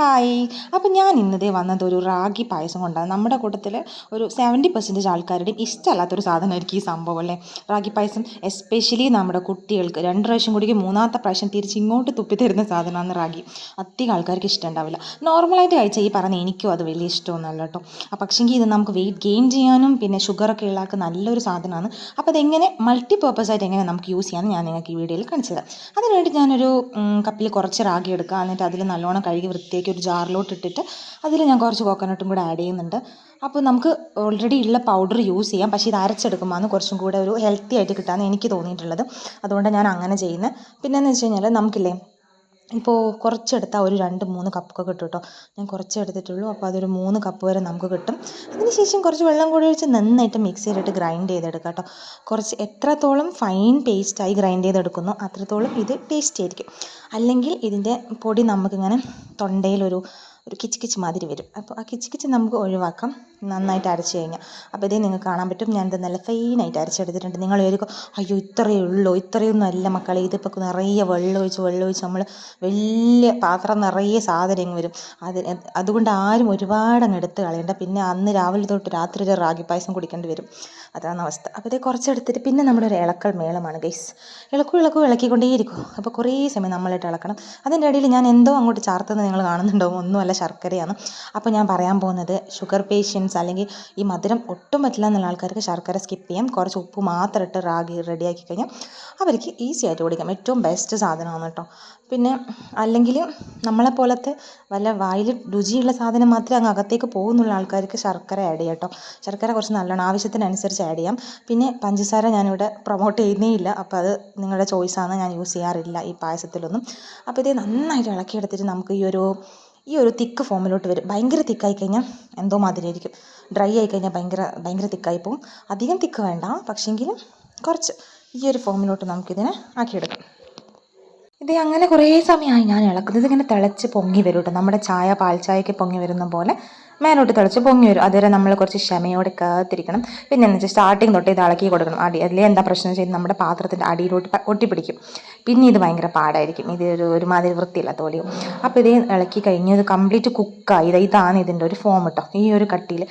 Hi. അപ്പോൾ ഞാൻ ഇന്നതേ വന്നത് ഒരു റാഗി പായസം കൊണ്ടാണ്. നമ്മുടെ കൂട്ടത്തിൽ ഒരു സെവന്റി പെർസെന്റേജ് ആൾക്കാരുടെയും ഇഷ്ടമല്ലാത്തൊരു സാധനമായിരിക്കും ഈ സംഭവം അല്ലേ? റാഗി പായസം എസ്പെഷ്യലി നമ്മുടെ കുട്ടികൾക്ക് രണ്ട് പ്രാവശ്യം കൂടി മൂന്നാമത്തെ പ്രാവശ്യം തിരിച്ച് ഇങ്ങോട്ട് തുപ്പി തരുന്ന സാധനമാണ് റാഗി. അധികം ആൾക്കാർക്ക് ഇഷ്ടം ഉണ്ടാവില്ല. നോർമലായിട്ട് കഴിച്ചാൽ ഈ പറഞ്ഞ എനിക്കും അത് വലിയ ഇഷ്ടമൊന്നുമല്ല കേട്ടോ. അപ്പോൾ പക്ഷേങ്കിൽ ഇത് നമുക്ക് വെയിറ്റ് ഗെയിൻ ചെയ്യാനും പിന്നെ ഷുഗറൊക്കെ ഉള്ളാക്കുന്ന നല്ലൊരു സാധനമാണ്. അപ്പോൾ അതെങ്ങനെ മൾട്ടി ആയിട്ട് എങ്ങനെ നമുക്ക് യൂസ് ചെയ്യാമെന്ന് ഞാൻ നിങ്ങൾക്ക് ഈ വീഡിയോയിൽ കാണിച്ചു തരാം അതിനുവേണ്ടി ഞാനൊരു കപ്പിൽ കുറച്ച് റാഗി എടുക്കുക എന്നിട്ട് അതിൽ നല്ലോണം കഴുകി വൃത്തിയാക്കി ഒരു ജാറിലോട്ട് ഇട്ടിട്ട് അതിൽ ഞാൻ കുറച്ച് കോക്കനട്ടും കൂടെ ആഡ് ചെയ്യുന്നുണ്ട്. അപ്പോൾ നമുക്ക് ഓൾറെഡി ഉള്ള പൗഡർ യൂസ് ചെയ്യാം. പക്ഷേ ഇത് അരച്ചെടുക്കുമ്പോൾ കുറച്ചും കൂടെ ഒരു ഹെൽത്തി ആയിട്ട് കിട്ടാമെന്ന് എനിക്ക് തോന്നിയിട്ടുള്ളത്. അതുകൊണ്ട് ഞാൻ അങ്ങനെ ചെയ്യുന്നത്. പിന്നെയെന്ന് വെച്ച് കഴിഞ്ഞാൽ നമുക്കില്ലേ ഇപ്പോൾ കുറച്ചെടുത്താൽ ഒരു രണ്ട് മൂന്ന് കപ്പൊക്കെ കിട്ടും കേട്ടോ. ഞാൻ കുറച്ച് എടുത്തിട്ടുള്ളൂ. അപ്പോൾ അതൊരു മൂന്ന് കപ്പ് വരെ നമുക്ക് കിട്ടും. അതിനുശേഷം കുറച്ച് വെള്ളം കൂടി ഒഴിച്ച് നന്നായിട്ട് മിക്സിയിലിട്ട് ഗ്രൈൻഡ് ചെയ്തെടുക്കുക കേട്ടോ. കുറച്ച് എത്രത്തോളം ഫൈൻ പേസ്റ്റായി ഗ്രൈൻഡ് ചെയ്തെടുക്കുന്നു അത്രത്തോളം ഇത് ടേസ്റ്റി ആയിരിക്കും. അല്ലെങ്കിൽ ഇതിന്റെ പൊടി നമുക്കിങ്ങനെ തൊണ്ടയിലൊരു ഒരു കിച്ച് കിച്ച് മാതിരി വരും. അപ്പോൾ ആ കിച്ച് കിച്ച് നമുക്ക് ഒഴിവാക്കാം. നന്നായിട്ട് അരച്ച് കഴിഞ്ഞാൽ അപ്പോൾ ഇതേ നിങ്ങൾക്ക് കാണാൻ പറ്റും. ഞാനിത് നല്ല ഫൈനായിട്ട് അരച്ചെടുത്തിട്ടുണ്ട്. നിങ്ങൾ വിചാരിക്കും അയ്യോ ഇത്രയേ ഉള്ളൂ ഇത്രയൊന്നും അല്ല മക്കളെ. ഇതിപ്പോൾ നിറയെ വെള്ളം ഒഴിച്ച് വെള്ളം ഒഴിച്ച് നമ്മൾ വലിയ പാത്രം നിറയെ സാധനം വരും. അത് അതുകൊണ്ട് ആരും ഒരുപാട് അങ്ങ് എടുത്ത് കളയണ്ട. പിന്നെ അന്ന് രാവിലെ തൊട്ട് രാത്രി ഒരു റാഗി പായസം കുടിക്കേണ്ടി വരും. അതാണ് അവസ്ഥ. അപ്പോൾ ഇതേ കുറച്ചെടുത്തിട്ട് പിന്നെ നമ്മുടെ ഒരു ഇളക്കൽ മേളമാണ് ഗൈസ്. ഇളക്കും ഇളക്കും ഇളക്കിക്കൊണ്ടേയിരിക്കും. അപ്പോൾ കുറേ സമയം നമ്മളിട്ട് ഇളക്കണം. അതിന്റെ ഇടയിൽ ഞാൻ എന്തോ അങ്ങോട്ട് ചാർത്തുന്നത് നിങ്ങൾ കാണുന്നുണ്ടാവും. ഒന്നുമല്ല ശർക്കരയാണ്. അപ്പോൾ ഞാൻ പറയാൻ പോകുന്നത് ഷുഗർ പേഷ്യൻസ് അല്ലെങ്കിൽ ഈ മധുരം ഒട്ടും പറ്റില്ല എന്നുള്ള ആൾക്കാർക്ക് ശർക്കര സ്കിപ്പ് ചെയ്യാം. കുറച്ച് ഉപ്പ് മാത്രം ഇട്ട് റാഗി റെഡിയാക്കി കഴിഞ്ഞാൽ അവർക്ക് ഈസി ആയിട്ട് കുടിക്കാം. ഏറ്റവും ബെസ്റ്റ് സാധനമാണ് കേട്ടോ. പിന്നെ അല്ലെങ്കിൽ നമ്മളെപ്പോലത്തെ വല്ല വായിൽ രുചിയുള്ള സാധനം മാത്രമേ അങ്ങ് അകത്തേക്ക് പോകുന്നുള്ള ആൾക്കാർക്ക് ശർക്കര ആഡ് ചെയ്യാം കേട്ടോ. ശർക്കര കുറച്ച് നല്ലോണം ആവശ്യത്തിനനുസരിച്ച് ആഡ് ചെയ്യാം. പിന്നെ പഞ്ചസാര ഞാനിവിടെ പ്രൊമോട്ട് ചെയ്യുന്നേ ഇല്ല അപ്പോൾ അത് നിങ്ങളുടെ ചോയ്സാണ് ഞാൻ യൂസ് ചെയ്യാറില്ല ഈ പായസത്തിലൊന്നും. അപ്പോൾ ഇത് നന്നായിട്ട് ഇളക്കിയെടുത്തിട്ട് നമുക്ക് ഈ ഒരു ഈ ഒരു തിക്ക് ഫോമിലോട്ട് വരും. ഭയങ്കര തിക്കായി കഴിഞ്ഞാൽ എന്തോ മാതിരിയായിരിക്കും ഡ്രൈ ആയി കഴിഞ്ഞാൽ ഭയങ്കര ഭയങ്കര തിക്കായി പോകും. അധികം തിക്ക് വേണ്ട. പക്ഷേങ്കിലും കുറച്ച് ഈ ഒരു ഫോമിലോട്ട് നമുക്കിതിനെ ആക്കിയെടുക്കാം. ഇത് അങ്ങനെ കുറേ സമയമായി ഞാൻ ഇളക്കുന്നത്. ഇങ്ങനെ തിളച്ച് പൊങ്ങി വരും കേട്ടോ നമ്മുടെ ചായ പാൽ ചായക്ക് പൊങ്ങി വരുന്ന പോലെ മേലോട്ട് തിളച്ച് പൊങ്ങി വരും. അതുവരെ നമ്മൾ കുറച്ച് ക്ഷമയോടെ കാത്തിരിക്കണം. പിന്നെ എന്ന് വെച്ചാൽ സ്റ്റാർട്ടിങ് തൊട്ട് ഇത് ഇളക്കി കൊടുക്കണം. അടി അതിലെ എന്താ പ്രശ്നം ചെയ്ത് നമ്മുടെ പാത്രത്തിന്റെ അടിയിലോട്ട് ഒട്ടിപ്പിടിക്കും. പിന്നെ ഇത് ഭയങ്കര പാടായിരിക്കും. ഇത് ഒരു ഒരുമാതിരി വൃത്തിയില്ലാത്ത പോലെയും അപ്പോൾ ഇത് ഇളക്കി കഴിഞ്ഞ് ഇത് കംപ്ലീറ്റ് കുക്കായി ഇത് ഇതാണ് ഇതിന്റെ ഒരു ഫോം കേട്ടോ ഈ ഒരു കട്ടിയിൽ.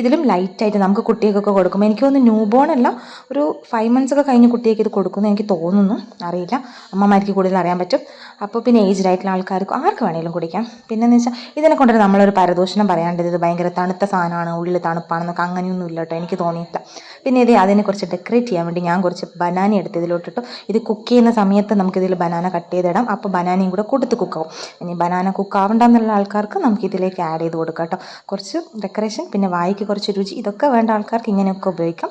ഇതിലും ലൈറ്റായിട്ട് നമുക്ക് കുട്ടികൾക്കൊക്കെ കൊടുക്കും എനിക്ക് തോന്നുന്നു ന്യൂ ബോൺ അല്ല ഒരു ഫൈവ് മന്ത്സ് ഒക്കെ കഴിഞ്ഞ് കുട്ടിയൊക്കെ ഇത് കൊടുക്കുന്നു എനിക്ക് തോന്നുന്നു. അറിയില്ല. അമ്മമാർക്ക് കൂടുതൽ അറിയാൻ പറ്റും. അപ്പോൾ പിന്നെ ഏജ്ഡ് ആയിട്ടുള്ള ആൾക്കാർക്ക് ആർക്ക് വേണമെങ്കിലും കുടിക്കാം. പിന്നെന്ന് വെച്ചാൽ ഇതിനെ കൊണ്ടൊരു നമ്മളൊരു പരദൂഷണം പറയാണ്ടത് ഇത് ഭയങ്കര തണുത്ത സാധനമാണ് ഉള്ളിൽ തണുപ്പാണെന്നൊക്കെ അങ്ങനെയൊന്നും ഇല്ല കേട്ടോ എനിക്ക് തോന്നിയിട്ട്. പിന്നെ ഇത് അതിനെ കുറച്ച് ഡെക്കറേറ്റ് ചെയ്യാൻ വേണ്ടി ഞാൻ കുറച്ച് ബനാന എടുത്ത് ഇതിലോട്ടിട്ടു. ഇത് കുക്ക് ചെയ്യുന്ന സമയത്ത് നമുക്ക് നമുക്കിതിൽ ബനാന കട്ട് ചെയ്തിടാം. അപ്പോൾ ബനാനയും കൂടെ കൊടുത്ത് കുക്കാവും ഇനി ബനാന കുക്ക് ആവണ്ടെന്നുള്ള ആൾക്കാർക്ക് നമുക്ക് ഇതിലേക്ക് ആഡ് ചെയ്ത് കൊടുക്കാം കേട്ടോ. കുറച്ച് ഡെക്കറേഷൻ പിന്നെ വായിക്ക് കുറച്ച് രുചി ഇതൊക്കെ വേണ്ട ആൾക്കാർക്ക് ഇങ്ങനെയൊക്കെ ഉപയോഗിക്കാം.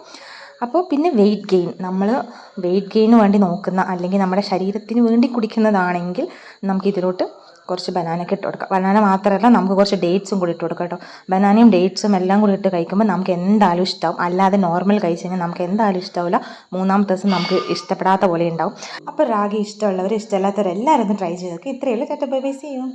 അപ്പോൾ പിന്നെ വെയിറ്റ് ഗെയിൻ നമ്മൾ വെയിറ്റ് ഗെയിന് വേണ്ടി നോക്കുന്ന അല്ലെങ്കിൽ നമ്മുടെ ശരീരത്തിന് വേണ്ടി കുടിക്കുന്നതാണെങ്കിൽ നമുക്ക് ഇതിലോട്ട് കുറച്ച് ബനാനയൊക്കെ ഇട്ട് കൊടുക്കാം. ബനാന മാത്രമല്ല നമുക്ക് കുറച്ച് ഡേറ്റ്സും കൂടി ഇട്ട് കൊടുക്കാം കേട്ടോ. ബനാനയും ഡേറ്റ്സും എല്ലാം കൂടി ഇട്ട് കഴിക്കുമ്പോൾ നമുക്ക് എന്തായാലും ഇഷ്ടമാവും അല്ലാതെ നോർമൽ കഴിച്ച് കഴിഞ്ഞാൽ നമുക്ക് എന്തായാലും ഇഷ്ടമാവില്ല മൂന്നാമത്തെ ദിവസം നമുക്ക് ഇഷ്ടപ്പെടാത്ത പോലെ ഉണ്ടാവും. അപ്പോൾ റാഗി ഇഷ്ടമുള്ളവർ ഇഷ്ടമില്ലാത്തവർ എല്ലാവരും ഒന്ന് ട്രൈ ചെയ്ത് നോക്കുക ഇത്രയേ ഉള്ളൂ. ചേട്ടാ ബൈ ബൈ ചെയ്യും